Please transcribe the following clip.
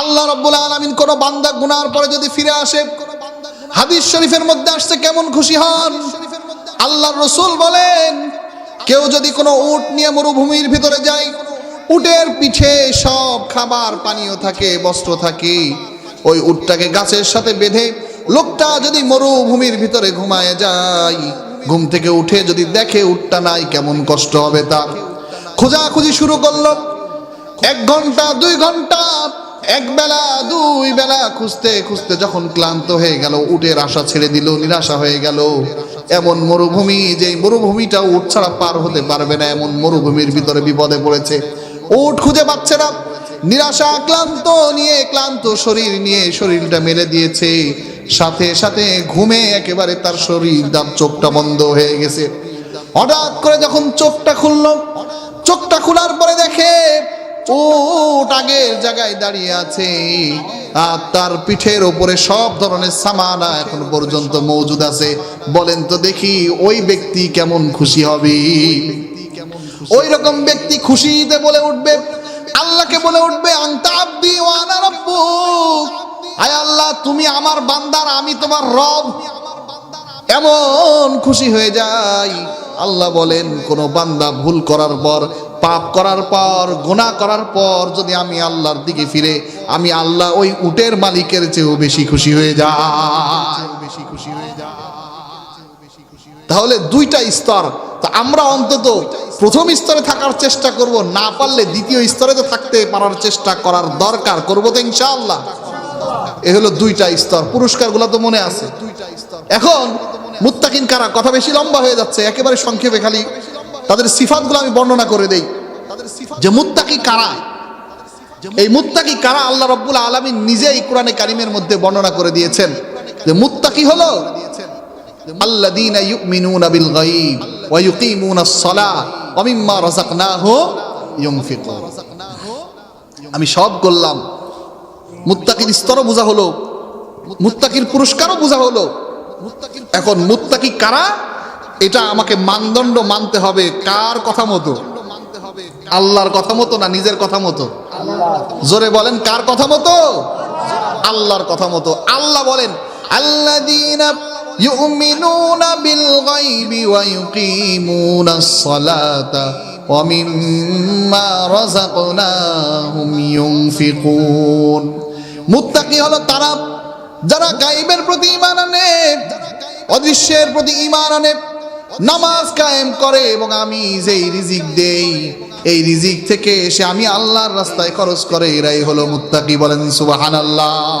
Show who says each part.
Speaker 1: আল্লাহ রব্বুল আলমিন কোন বান্দা গুনার পরে যদি ফিরে আসে, হাদিস শরীফের মধ্যে আসছে কেমন খুশি হন? আল্লাহর রসুল বলেন, কেউ যদি কোনো উট নিয়ে মরুভূমির ভিতরে যায়, উটের পিঠে সব খাবার পানীয় থাকে, বস্ত্র থাকে, ওই উটটাকে গাছের সাথে বেঁধে লোকটা যদি মরুভূমির ভিতরে ঘুমায় যায়, ঘুম থেকে উঠে যদি দেখে উটটা নাই, কেমন কষ্ট হবে তার? খোঁজাখুঁজি শুরু করল। এক ঘণ্টা, দুই ঘণ্টা এক বেলা, দুই বেলা খুঁজতে খুঁজতে যখন ক্লান্ত হয়ে গেল, উটের আশা ছেড়ে দিল, নিরাশা হয়ে গেল। এমন মরুভূমি যে মরুভূমিটা উট ছাড়া পার হতে পারবে না, এমন মরুভূমির ভিতরে বিপদে পড়েছে। উট খুঁজে পাচ্ছে না। নিরাশা, ক্লান্ত নিয়ে, ক্লান্ত শরীর নিয়ে শরীরটা মেলে দিয়েছে। সাথে সাথে ঘুমে একেবারে তার শরীর দাম চোখটা বন্ধ হয়ে গেছে। হঠাৎ করে যখন চোখটা খুললো, চোখটা খোলার পরে দেখে উট আগের জায়গায় দাঁড়িয়ে আছে। আর তার পিঠের ওপরে সব ধরনের সামানা এখন পর্যন্ত মজুদ আছে। বলেন তো দেখি ওই ব্যক্তি কেমন খুশি হবে? ওই রকম ব্যক্তি খুশিতে বলে উঠবে, আল্লাহকে বলে উঠবে, আন্তা আব্দি আয় আল্লাহ, তুমি আমার বান্দার, আমি তোমার রব। এমন খুশি হয়ে যাই আল্লাহ বলেন, কোন বান্দা ভুল করার পর পাপ করার পর, গুনাহ করার পর যদি আমি আল্লাহর দিকে ফিরে, আমি আল্লাহ ওই উটের মালিকের চেয়েও বেশি খুশি হয়ে যাই। বেশি খুশি হয়ে যায় তাহলে দুইটা স্তর। তো আমরা অন্তত প্রথম স্তরে থাকার চেষ্টা করব, না পারলে দ্বিতীয় স্তরে তো থাকতে পারার চেষ্টা করার দরকার। করব তো ইনশাআল্লাহ। এ হলো দুইটা স্তর। পুরস্কারগুলো তো মনে আছে। এখন মুত্তাকিন কারা? কথা বেশি লম্বা হয়ে যাচ্ছে, একেবারে সংক্ষেপে খালি। তাদের সিফাতগুলো আমি বর্ণনা করে দেই। যে মুত্তাকি কারা? এই মুত্তাকি কারা আল্লাহ রব্বুল আলমিন নিজেই কোরআনে কারিমের মধ্যে বর্ণনা করে দিয়েছেন। যে মুত্তাকি হলো আল্লাযীনা ইউমিনুনা বিল গায়ব ওয়া ইউকিমুনাস সালাহ ওয়া আমি সব করলাম। মুত্তাকির স্তরও বোঝা হলো, মুত্তাকির পুরস্কারও বোঝা হলো। এখন মুত্তাকি কারা? এটা আমাকে মানদণ্ড মানতে হবে। কার কথা মতো? আল্লাহর কথা মতো না নিজের কথা মতো? জোরে বলেন, কার কথা মতো? আল্লাহর কথা মতো। আল্লাহ বলেন গায়বি ওয়া ইউকিমুনাস সালাতা ওয়া মিম্মা রাযাকনাহুম ইউনফিকুন। মুত্তাকি হলো তারা, যারা গাইবের প্রতি ঈমান আনে, অদৃশ্যের প্রতি ঈমান আনে। নামাজ কায়েম করে এবং আমি যেই রিজিক দেই, এই রিজিক থেকে এসে আমি আল্লাহর রাস্তায় খরচ করে, এরাই হলো মুত্তাকি বলেন সুবহানাল্লাহ।